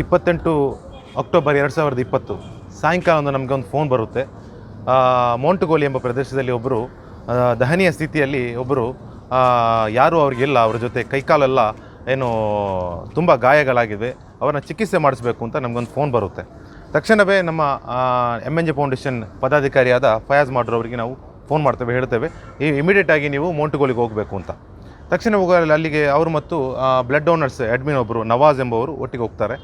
ಇಪ್ಪತ್ತೆಂಟು ಅಕ್ಟೋಬರ್ ಎರಡು ಸಾವಿರದ ಇಪ್ಪತ್ತು, ಸಾಯಂಕಾಲ ಒಂದು ನಮಗೆ ಒಂದು ಫೋನ್ ಬರುತ್ತೆ. ಮೋಂಟುಗೋಲಿ ಎಂಬ ಪ್ರದೇಶದಲ್ಲಿ ಒಬ್ಬರು ದಹನೀಯ ಸ್ಥಿತಿಯಲ್ಲಿ ಒಬ್ಬರು ಯಾರೂ ಅವ್ರಿಗಿಲ್ಲ ಅವ್ರ ಜೊತೆ ಕೈಕಾಲೆಲ್ಲ ಏನು ತುಂಬ ಗಾಯಗಳಾಗಿವೆ. ಅವರನ್ನ ಚಿಕಿತ್ಸೆ ಮಾಡಿಸ್ಬೇಕು ಅಂತ ನಮಗೊಂದು ಫೋನ್ ಬರುತ್ತೆ. ತಕ್ಷಣವೇ ನಮ್ಮ ಎಂ ಎನ್ ಜಿ ಫೌಂಡೇಶನ್ ಪದಾಧಿಕಾರಿಯಾದ ಫಯಾಜ್ ಮಾಡ್ರು ಅವರಿಗೆ ನಾವು ಫೋನ್ ಮಾಡ್ತೇವೆ, ಹೇಳ್ತೇವೆ. ಈ ಇಮಿಡಿಯೇಟಾಗಿ ನೀವು ಮೋಂಟುಗೋಲಿಗೆ ಹೋಗಬೇಕು ಅಂತ. ತಕ್ಷಣ ಹೋಗಲು ಅಲ್ಲಿಗೆ ಅವರು ಮತ್ತು ಬ್ಲಡ್ ಡೋನರ್ಸ್ ಅಡ್ಮಿನ್ ಒಬ್ಬರು ನವಾಜ್ ಎಂಬವರು ಒಟ್ಟಿಗೆ ಹೋಗ್ತಾರೆ.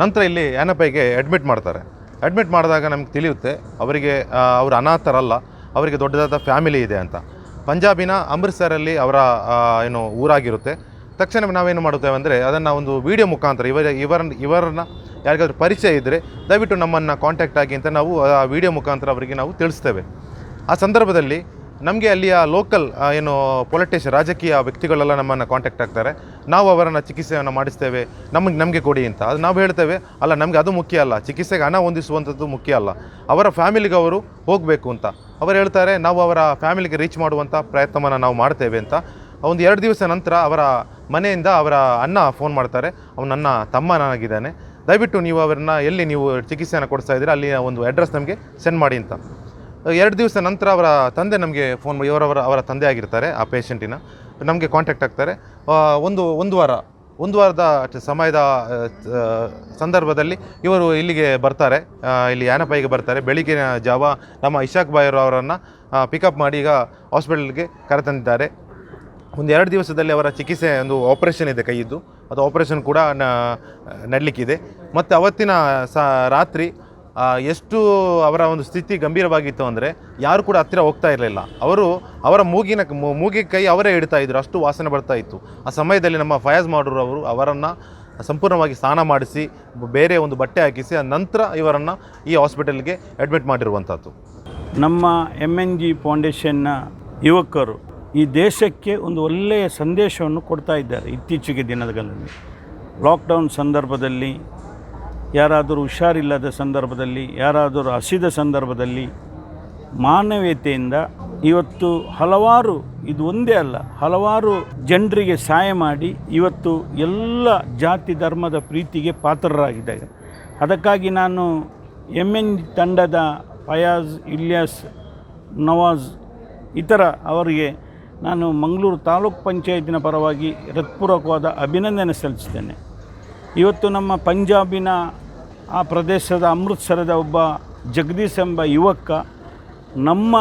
ನಂತರ ಇಲ್ಲಿ ಆನಪೈಗೆ ಅಡ್ಮಿಟ್ ಮಾಡ್ತಾರೆ. ಅಡ್ಮಿಟ್ ಮಾಡಿದಾಗ ನಮ್ಗೆ ತಿಳಿಯುತ್ತೆ, ಅವರಿಗೆ ಅವರು ಅನಾಥರಲ್ಲ, ಅವರಿಗೆ ದೊಡ್ಡದಾದ ಫ್ಯಾಮಿಲಿ ಇದೆ ಅಂತ. ಪಂಜಾಬಿನ ಅಮೃತ್ಸರಲ್ಲಿ ಅವರ ಏನು ಊರಾಗಿರುತ್ತೆ. ತಕ್ಷಣ ನಾವೇನು ಮಾಡುತ್ತೇವೆ ಅಂದರೆ, ಅದನ್ನು ಒಂದು ವಿಡಿಯೋ ಮುಖಾಂತರ, ಇವರ ಇವರ, ಇವರನ್ನ ಯಾರಿಗಾದ್ರೂ ಪರಿಚಯ ಇದ್ದರೆ ದಯವಿಟ್ಟು ನಮ್ಮನ್ನು ಕಾಂಟ್ಯಾಕ್ಟ್ ಆಗಿ ಅಂತ ನಾವು ಆ ವಿಡಿಯೋ ಮುಖಾಂತರ ಅವರಿಗೆ ನಾವು ತಿಳಿಸ್ತೇವೆ. ಆ ಸಂದರ್ಭದಲ್ಲಿ ನಮಗೆ ಅಲ್ಲಿಯ ಲೋಕಲ್ ಏನು ಪೊಲಿಟಿಷ ರಾಜಕೀಯ ವ್ಯಕ್ತಿಗಳೆಲ್ಲ ನಮ್ಮನ್ನು ಕಾಂಟ್ಯಾಕ್ಟ್ ಆಗ್ತಾರೆ. ನಾವು ಅವರನ್ನು ಚಿಕಿತ್ಸೆಯನ್ನು ಮಾಡಿಸ್ತೇವೆ. ನಮಗೆ ನಮಗೆ ಕೊಡಿ ಅಂತ. ಅದು ನಾವು ಹೇಳ್ತೇವೆ. ಅಲ್ಲ, ನಮಗೆ ಅದು ಮುಖ್ಯ ಅಲ್ಲ. ಚಿಕಿತ್ಸೆಗೆ ಹಣ ಹೊಂದಿಸುವಂಥದ್ದು ಮುಖ್ಯ ಅಲ್ಲ. ಅವರ ಫ್ಯಾಮಿಲಿಗೆ ಅವರು ಹೋಗಬೇಕು ಅಂತ. ಅವರು ಹೇಳ್ತಾರೆ, ನಾವು ಅವರ ಫ್ಯಾಮಿಲಿಗೆ ರೀಚ್ ಮಾಡುವಂಥ ಪ್ರಯತ್ನವನ್ನು ನಾವು ಮಾಡ್ತೇವೆ ಅಂತ. ಒಂದು ಎರಡು ದಿವಸ ನಂತರ ಅವರ ಮನೆಯಿಂದ ಅವರ ಅಣ್ಣ ಫೋನ್ ಮಾಡ್ತಾರೆ. ಅವನು ನನ್ನ ತಮ್ಮ ನನಗಿದ್ದಾನೆ ದಯವಿಟ್ಟು ನೀವು ಅವರನ್ನ ಎಲ್ಲಿ ನೀವು ಚಿಕಿತ್ಸೆಯನ್ನು ಕೊಡಿಸ್ತಾ ಇದ್ದೀರಾ, ಅಲ್ಲಿ ಒಂದು ಅಡ್ರೆಸ್ ನಮಗೆ ಸೆಂಡ್ ಮಾಡಿ ಅಂತ. ಎರಡು ದಿವಸ ನಂತರ ಅವರ ತಂದೆ ನಮಗೆ ಫೋನ್ ಇವರವರ ಅವರ ತಂದೆ ಆಗಿರ್ತಾರೆ, ಆ ಪೇಷೆಂಟಿನ ನಮಗೆ ಕಾಂಟ್ಯಾಕ್ಟ್ ಆಗ್ತಾರೆ. ಒಂದು ಒಂದು ವಾರ, ಒಂದು ವಾರದ ಸಮಯದ ಸಂದರ್ಭದಲ್ಲಿ ಇವರು ಇಲ್ಲಿಗೆ ಬರ್ತಾರೆ. ಇಲ್ಲಿ ಯಾನಪಾಯಿಗೆ ಬರ್ತಾರೆ. ಬೆಳಿಗ್ಗಿನ ಜಾವ ನಮ್ಮ ಇಶಾಕ್ ಬಾಯ್ ಅವರನ್ನು ಪಿಕಪ್ ಮಾಡಿ ಈಗ ಹಾಸ್ಪಿಟಲ್ಗೆ ಕರೆತಂದಿದ್ದಾರೆ. ಒಂದು ಎರಡು ದಿವಸದಲ್ಲಿ ಅವರ ಚಿಕಿತ್ಸೆ ಒಂದು ಆಪರೇಷನ್ ಇದೆ ಕೈಯಿದ್ದು ಅದು ಆಪರೇಷನ್ ಕೂಡ ನಡಲಿಕ್ಕಿದೆ. ಮತ್ತು ಅವತ್ತಿನ ಸ ರಾತ್ರಿ ಎಷ್ಟು ಅವರ ಒಂದು ಸ್ಥಿತಿ ಗಂಭೀರವಾಗಿತ್ತು ಅಂದರೆ ಯಾರು ಕೂಡ ಹತ್ತಿರ ಹೋಗ್ತಾ ಇರಲಿಲ್ಲ. ಅವರು ಅವರ ಮೂಗಿನ ಮೂಗಿಗೆ ಕೈ ಅವರೇ ಇಡ್ತಾ ಇದ್ರು, ಅಷ್ಟು ವಾಸನೆ ಬರ್ತಾ ಇತ್ತು. ಆ ಸಮಯದಲ್ಲಿ ನಮ್ಮ ಫಯಾಜ್ ಮಾಡೋರು ಅವರು ಅವರನ್ನು ಸಂಪೂರ್ಣವಾಗಿ ಸ್ನಾನ ಮಾಡಿಸಿ, ಬೇರೆ ಒಂದು ಬಟ್ಟೆ ಹಾಕಿಸಿ, ಆ ನಂತರ ಇವರನ್ನು ಈ ಹಾಸ್ಪಿಟಲ್ಗೆ ಅಡ್ಮಿಟ್ ಮಾಡಿರುವಂಥದ್ದು ನಮ್ಮ ಎಂ ಎನ್ ಜಿ ಫೌಂಡೇಶನ್ನ ಯುವಕರು ಈ ದೇಶಕ್ಕೆ ಒಂದು ಒಳ್ಳೆಯ ಸಂದೇಶವನ್ನು ಕೊಡ್ತಾ ಇದ್ದಾರೆ ಇತ್ತೀಚೆಗೆ ದಿನಗಳಲ್ಲಿ. ಲಾಕ್ಡೌನ್ ಸಂದರ್ಭದಲ್ಲಿ ಯಾರಾದರೂ ಹುಷಾರಿಲ್ಲದ ಸಂದರ್ಭದಲ್ಲಿ, ಯಾರಾದರೂ ಹಸಿದ ಸಂದರ್ಭದಲ್ಲಿ ಮಾನವೀಯತೆಯಿಂದ ಇವತ್ತು ಹಲವಾರು, ಇದು ಒಂದೇ ಅಲ್ಲ, ಹಲವಾರು ಜನರಿಗೆ ಸಹಾಯ ಮಾಡಿ ಇವತ್ತು ಎಲ್ಲ ಜಾತಿ ಧರ್ಮದ ಪ್ರೀತಿಗೆ ಪಾತ್ರರಾಗಿದ್ದಾರೆ. ಅದಕ್ಕಾಗಿ ನಾನು ಎಂ ಎನ್ ತಂಡದ ಫಯಾಜ್, ಇಲಿಯಾಸ್, ನವಾಜ್ ಇತರ ಅವರಿಗೆ ನಾನು ಮಂಗಳೂರು ತಾಲೂಕ್ ಪಂಚಾಯತಿನ ಪರವಾಗಿ ಹೃತ್ಪೂರ್ವಕವಾದ ಅಭಿನಂದನೆ ಸಲ್ಲಿಸ್ತೇನೆ. ಇವತ್ತು ನಮ್ಮ ಪಂಜಾಬಿನ ಆ ಪ್ರದೇಶದ ಅಮೃತ್ಸರದ ಒಬ್ಬ ಜಗದೀಶ್ ಎಂಬ ಯುವಕ ನಮ್ಮ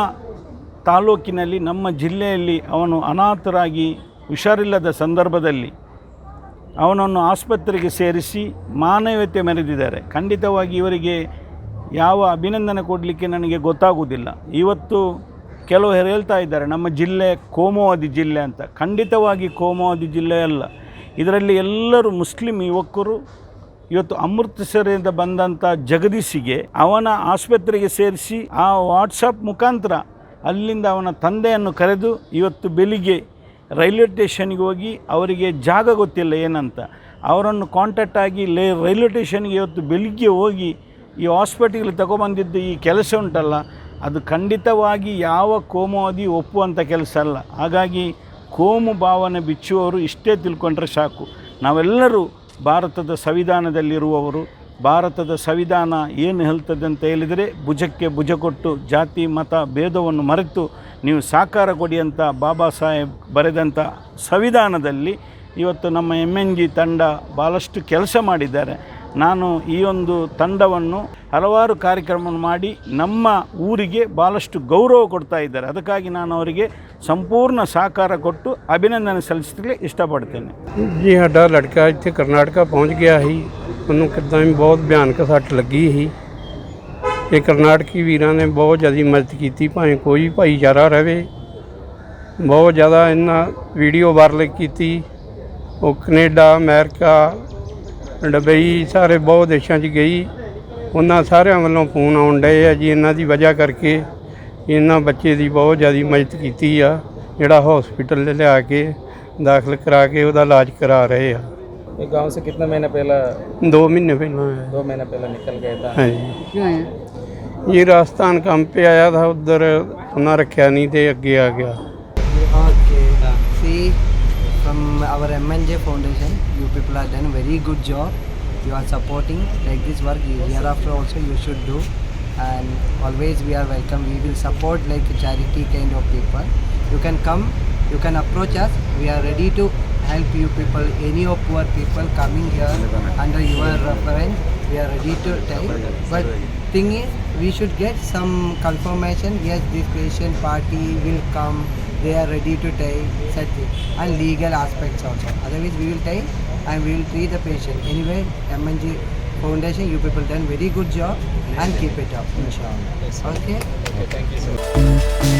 ತಾಲೂಕಿನಲ್ಲಿ, ನಮ್ಮ ಜಿಲ್ಲೆಯಲ್ಲಿ ಅವನು ಅನಾಥರಾಗಿ ಹುಷಾರಿಲ್ಲದ ಸಂದರ್ಭದಲ್ಲಿ ಅವನನ್ನು ಆಸ್ಪತ್ರೆಗೆ ಸೇರಿಸಿ ಮಾನವೀಯತೆ ಮೆರೆದಿದ್ದಾರೆ. ಖಂಡಿತವಾಗಿ ಇವರಿಗೆ ಯಾವ ಅಭಿನಂದನೆ ಕೊಡಲಿಕ್ಕೆ ನನಗೆ ಗೊತ್ತಾಗುವುದಿಲ್ಲ. ಇವತ್ತು ಕೆಲವು ಹೇಳ್ತಾ ಇದ್ದಾರೆ, ನಮ್ಮ ಜಿಲ್ಲೆ ಕೋಮುವಾದಿ ಜಿಲ್ಲೆ ಅಂತ. ಖಂಡಿತವಾಗಿ ಕೋಮುವಾದಿ ಜಿಲ್ಲೆ ಅಲ್ಲ. ಇದರಲ್ಲಿ ಎಲ್ಲರೂ ಮುಸ್ಲಿಂ ಯುವಕರು, ಇವತ್ತು ಅಮೃತಸರದಿಂದ ಬಂದಂಥ ಜಗದೀಶಿಗೆ ಅವನ ಆಸ್ಪತ್ರೆಗೆ ಸೇರಿಸಿ ಆ ವಾಟ್ಸಪ್ ಮುಖಾಂತರ ಅಲ್ಲಿಂದ ಅವನ ತಂದೆಯನ್ನು ಕರೆದು ಇವತ್ತು ಬೆಳಿಗ್ಗೆ ರೈಲ್ವೆ ಸ್ಟೇಷನ್ಗೆ ಹೋಗಿ ಅವರಿಗೆ ಜಾಗ ಗೊತ್ತಿಲ್ಲ ಏನಂತ. ಅವರನ್ನು ಕಾಂಟ್ಯಾಕ್ಟ್ ಆಗಿ ಲೇ ರೈಲ್ವೆ ಸ್ಟೇಷನ್ಗೆ ಇವತ್ತು ಬೆಳಿಗ್ಗೆ ಹೋಗಿ ಈ ಹಾಸ್ಪಿಟಲ್ ತಗೊಬಂದಿದ್ದು ಈ ಕೆಲಸ ಉಂಟಲ್ಲ, ಅದು ಖಂಡಿತವಾಗಿ ಯಾವ ಕೋಮುವಾದಿ ಒಪ್ಪುವಂಥ ಕೆಲಸ ಅಲ್ಲ. ಹಾಗಾಗಿ ಕೋಮು ಭಾವನೆ ಬಿಚ್ಚುವವರು ಇಷ್ಟೇ ತಿಳ್ಕೊಂಡ್ರೆ ಸಾಕು. ನಾವೆಲ್ಲರೂ ಭಾರತದ ಸಂವಿಧಾನದಲ್ಲಿರುವವರು, ಭಾರತದ ಸಂವಿಧಾನ ಏನು ಹೇಳ್ತದೆ ಅಂತ ಹೇಳಿದರೆ ಭುಜಕ್ಕೆ ಭುಜ ಕೊಟ್ಟು ಜಾತಿ, ಮತ, ಭೇದವನ್ನು ಮರೆತು ನೀವು ಸಾಕಾರ ಕೊಡಿ ಅಂತ ಬಾಬಾ ಸಾಹೇಬ್ ಬರೆದಂಥ ಸಂವಿಧಾನದಲ್ಲಿ ಇವತ್ತು ನಮ್ಮ ಎಂ ಎನ್ ಜಿ ತಂಡ ಭಾಳಷ್ಟು ಕೆಲಸ ಮಾಡಿದ್ದಾರೆ. ನಾನು ಈ ಒಂದು ತಂಡವನ್ನು ಹಲವಾರು ಕಾರ್ಯಕ್ರಮವನ್ನು ಮಾಡಿ ನಮ್ಮ ಊರಿಗೆ ಭಾಳಷ್ಟು ಗೌರವ ಕೊಡ್ತಾ ಇದ್ದಾರೆ. ಅದಕ್ಕಾಗಿ ನಾನು ಅವರಿಗೆ ಸಂಪೂರ್ಣ ಸಹಕಾರ ಕೊಟ್ಟು ಅಭಿನಂದನೆ ಸಲ್ಲಿಸಲಿಕ್ಕೆ ಇಷ್ಟಪಡ್ತೇನೆ. ಜೀ ಸಾಡಾ ಲಡ್ಕ ಇತ್ತೆ ಕರ್ನಾಟಕ ಪಹುಂಚ ਗਿਆ ಹಿ ಅನ್ನು ਕਿਦਾਂ ਵੀ ਬਹੁਤ ਭਿਆਨਕ ਸੱਟ ਲੱਗੀ ಈ ਇਹ ਕਰਨਾਟਕੀ ਵੀਰਾਂ ਨੇ ਬਹੁਤ ਜ਼ਿਆਦੀ ਮਦਦ ਕੀਤੀ ਭਾਵੇਂ ਕੋਈ ਭਾਈਚਾਰਾ ਰਹੇ ਬਹੁਤ ਜ਼ਿਆਦਾ ਇਹਨਾਂ ਵੀਡੀਓ ਵਾਇਰਲ ਕੀਤੀ ਉਹ ਕੈਨੇਡਾ ਅਮਰੀਕਾ ਡਬਈ ਸਾਰੇ ਬਹੁਤ ਦੇਸ਼ਾਂ 'ਚ ਗਈ ਉਹਨਾਂ ਸਾਰਿਆਂ ਵੱਲੋਂ ਫੋਨ ਆਉਣ ਡਏ ਆ ਜੀ ਇਹਨਾਂ ਦੀ ਵਜ੍ਹਾ ਕਰਕੇ ਇਹਨਾਂ ਬੱਚੇ ਦੀ ਬਹੁਤ ਜ਼ਿਆਦਾ ਮਦਦ ਕੀਤੀ ਆ ਜਿਹੜਾ ਹਸਪੀਟਲ ਲਿਆ ਕੇ ਦਾਖਲ ਕਰਾ ਕੇ ਉਹਦਾ ਇਲਾਜ ਕਰਾ ਰਹੇ ਆ ये गांव से कितने महीने पहले दो महीने पहला है दो महीने पहले निकल गया था हाँ जी ये राजस्थान काम पे आया था उधर सुना रखा नहीं थे अगे आ गया Okay. From our MNJ Foundation, you people have done very good job. you are supporting like this work hereafter also you should do. And always we are welcome. We will support like charity kind of people. You can come you can approach us. We are ready to help you people any of poor people coming here under your reference. We are ready to take but thing is we should get some confirmation. Yes this patient party will come they are ready to take such and legal aspects also. Otherwise we will take and we will treat the patient. Anyway mng foundation you people done very good job and keep it up inshallah. Okay? Thank you so much.